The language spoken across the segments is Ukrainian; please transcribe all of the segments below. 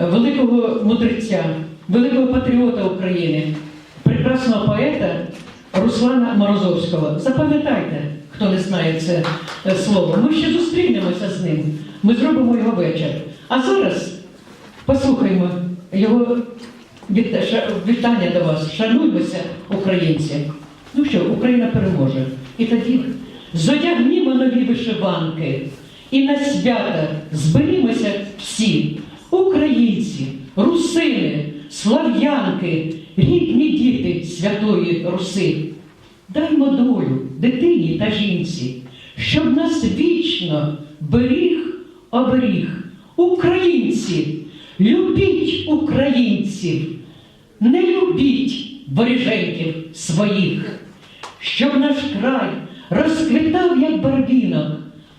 великого мудреця, великого патріота України, прекрасного поета Руслана Морозовського. Запам'ятайте, хто не знає це е, слово. Ми ще зустрінемося з ним. Ми зробимо його вечір. А зараз послухаймо його вітання до вас. Шануймося, українці. Ну що, Україна переможе. І тоді зодягнімо нові вишиванки. І на свята зберімося всі русини, слав'янки, рідні діти святої Руси. Даймо долю дитині та жінці, щоб нас вічно беріг оберіг. Українці, любіть українців, не любіть воріженьків своїх, щоб наш край розквітав, як барвінок,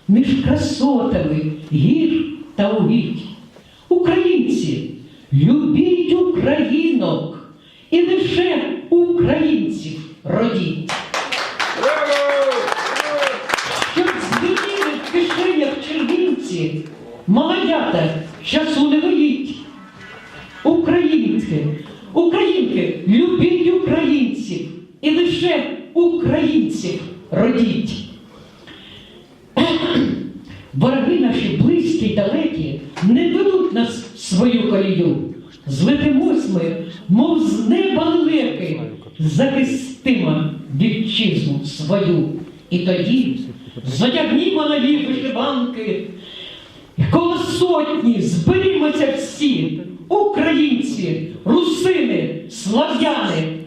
між красотами гір та угідь. Любіть українок і лише українців родіть. Щоб звініли в кишенях червінці, молодята, часу не воїть. Українки, українки, любіть українців і лише українців родіть. Вороги наші близькі й далекі не свою. Злетимось ми, мов з неба лелеки, захистимо вітчизну свою. І тоді задягнімо нові вишиванки, коло сотні зберімося всі, українці, русини, слав'яни,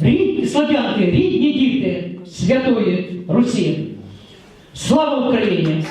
рідні слав'янки, рідні діти Святої Русі. Слава Україні!